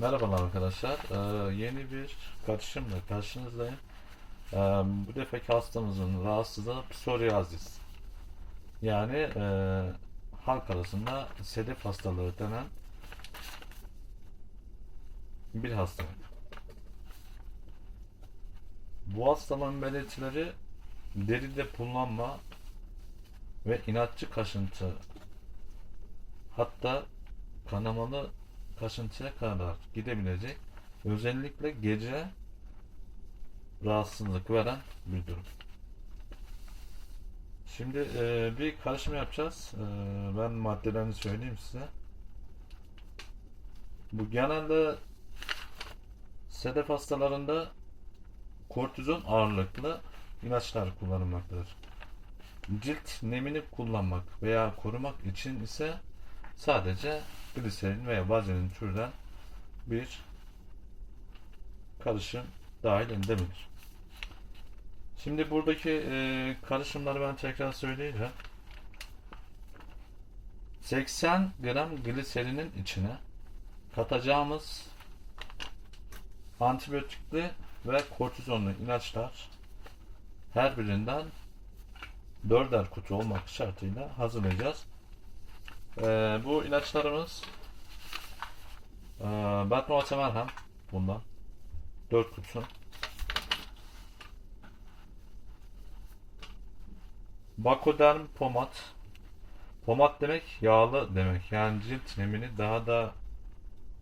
Merhabalar arkadaşlar. Ee, yeni bir karışımla karşınızdayım. Ee, bu defaki hastamızın rahatsızlığı psoriasis. Yani e, halk arasında sedef hastalığı denen bir hastalık. Bu hastalığın belirtileri deride pullanma ve inatçı kaşıntı hatta kanamalı kaşıntıya kadar gidebilecek özellikle gece rahatsızlık veren bir durum. Şimdi e, bir karışım yapacağız. E, ben maddelerini söyleyeyim size. Bu genelde sedef hastalarında kortizon ağırlıklı ilaçlar kullanılmaktadır. Cilt nemini kullanmak veya korumak için ise sadece gliserin veya vazelin türden bir karışım dahil edilebilir. Şimdi buradaki e, karışımları ben tekrar söyleyeceğim. 80 gram gliserinin içine katacağımız antibiyotikli ve kortizonlu ilaçlar her birinden 4'er kutu olmak şartıyla hazırlayacağız. Ee, bu ilaçlarımız e, Batmova Merhem bundan 4 kutu. Bakoderm pomat. Pomat demek yağlı demek. Yani cilt nemini daha da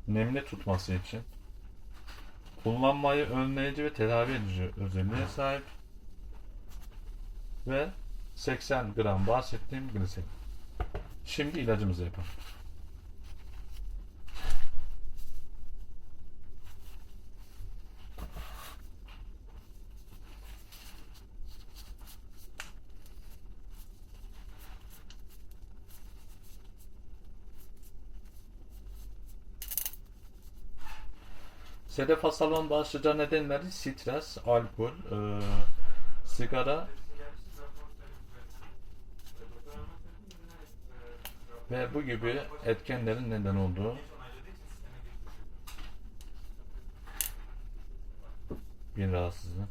nemli tutması için. Kullanmayı önleyici ve tedavi edici özelliğe sahip. Ve 80 gram bahsettiğim gliserin. Şimdi ilacımızı yapalım. Sedef hastalığın başlıca nedenleri stres, alkol, e, sigara ve bu gibi etkenlerin neden olduğu bir rahatsızlık.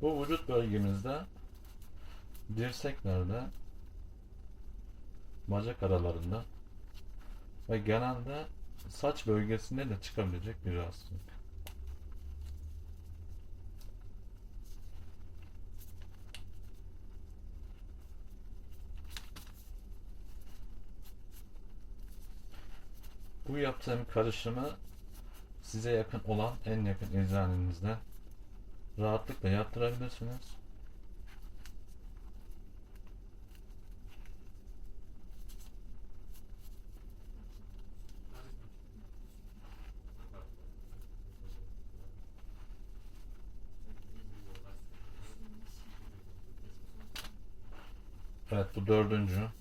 Bu vücut bölgemizde dirseklerde bacak aralarında ve genelde saç bölgesinde de çıkabilecek bir rahatsızlık. Bu yaptığım karışımı size yakın olan en yakın eczanenizde rahatlıkla yaptırabilirsiniz. Evet bu dördüncü.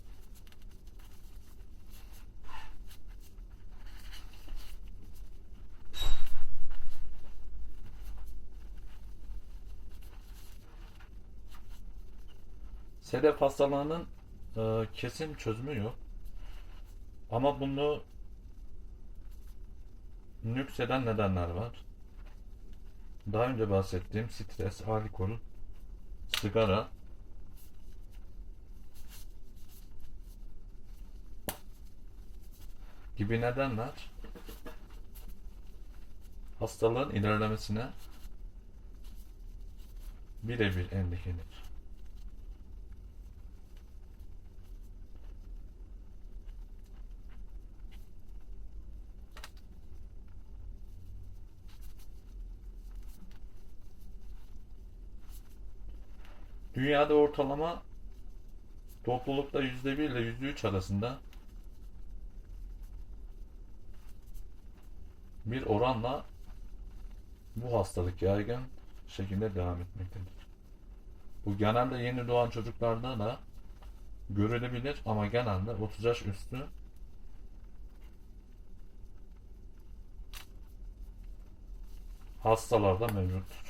Sedef hastalığının e, kesin çözümü yok. Ama bunu nükseden nedenler var. Daha önce bahsettiğim stres, alkol, sigara, gibi nedenler hastalığın ilerlemesine birebir endekelir. Dünyada ortalama toplulukta %1 ile %3 arasında bir oranla bu hastalık yaygın şekilde devam etmektedir. Bu genelde yeni doğan çocuklarda da görülebilir ama genelde 30 yaş üstü hastalarda mevcuttur.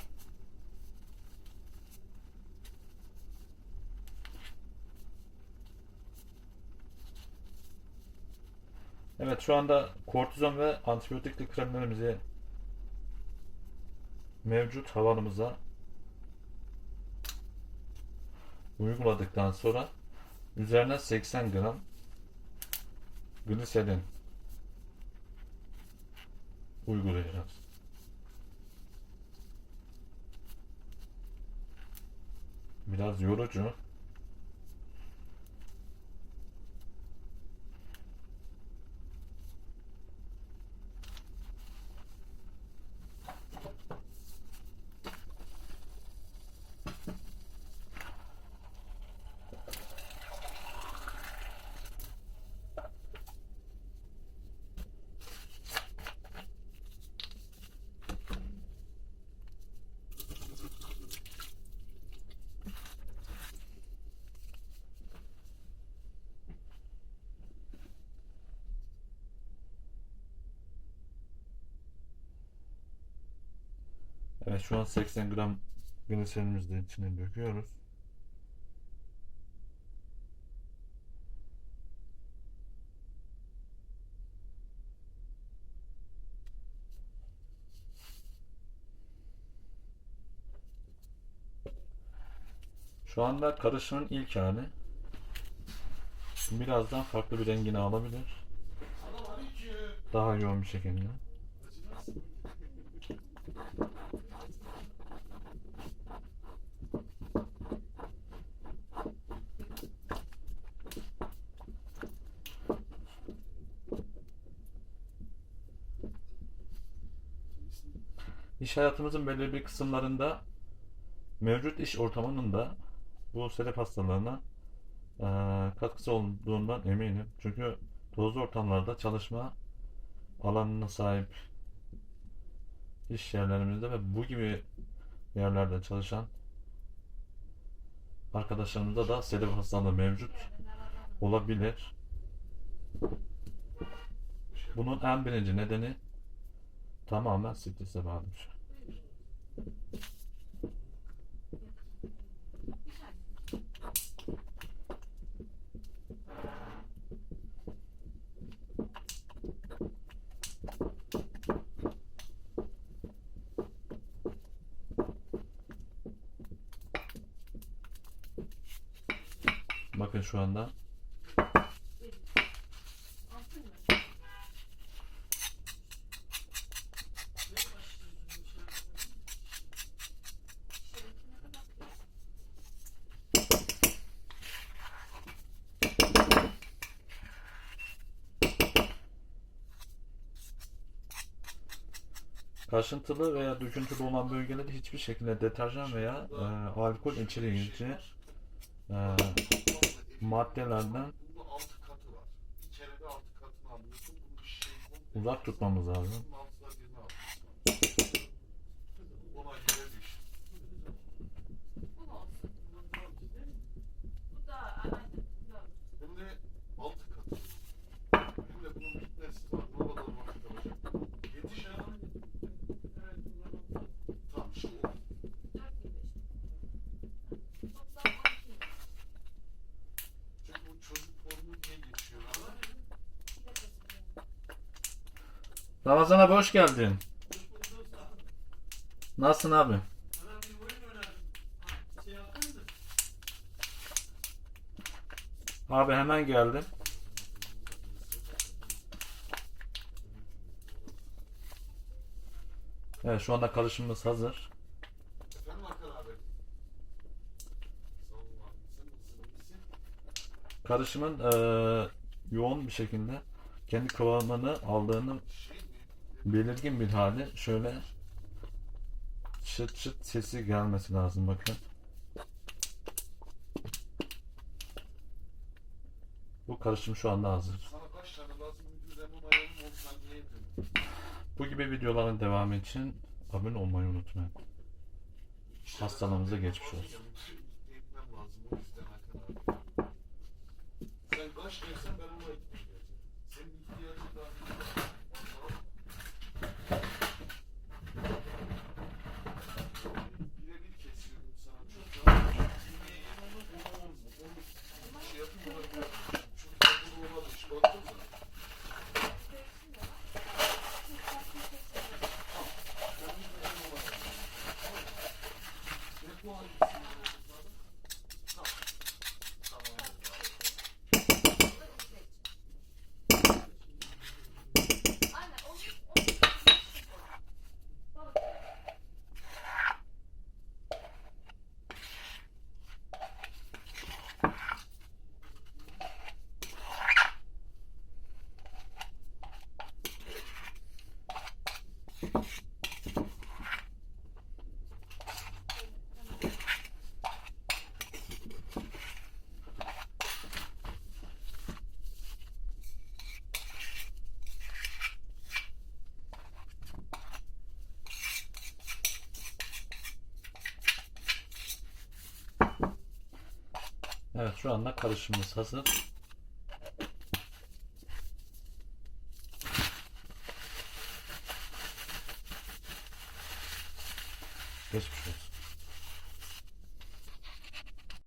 Evet şu anda kortizon ve antibiyotikli kremlerimizi mevcut havanımıza uyguladıktan sonra üzerine 80 gram gliserin uygulayacağız. Biraz yorucu. Evet şu an 80 gram gliserinimizi de içine döküyoruz. Şu anda karışımın ilk hali. Birazdan farklı bir rengini alabilir. Daha yoğun bir şekilde. İş hayatımızın belirli bir kısımlarında mevcut iş ortamının da bu sedef hastalarına eee, katkısı olduğundan eminim. Çünkü tozlu ortamlarda çalışma alanına sahip iş yerlerimizde ve bu gibi yerlerde çalışan arkadaşlarımızda da sedef hastalığı mevcut olabilir. Bunun en birinci nedeni tamamen strese bağlıdır. Bakın şu anda Kaşıntılı veya döküntülü olan bölgelerde hiçbir şekilde deterjan veya e, alkol içerici e, maddelerden Bunda altı katı var. Bir kere de altı katını alıyorsun. Bunu şişeyi komple uzak tutmamız lazım. bunun altına birini alıyorsun. Ona göre bir şey. Bu mu olsun? Bu da aynen. Hem de altı katı. Hem de bunun bitmesi var. Ne kadar vakit alacak? Yetiş ya. Tamam şu o. 4 Toplam 12. Çünkü bu çocuk formu diye geçiyor. Ramazan abi hoş geldin. Nasılsın abi? Abi hemen geldim. Evet şu anda karışımımız hazır. Karışımın eee, yoğun bir şekilde kendi kıvamını aldığını belirgin bir hali şöyle çıt çıt sesi gelmesi lazım bakın. Bu karışım şu anda hazır. Sana kaç tane lazım? Müdür hemen ayarım 10 tane yedim. Bu gibi videoların devamı için abone olmayı unutmayın. Hastalığımıza geçmiş olsun. Motion is Evet şu anda karışımımız hazır.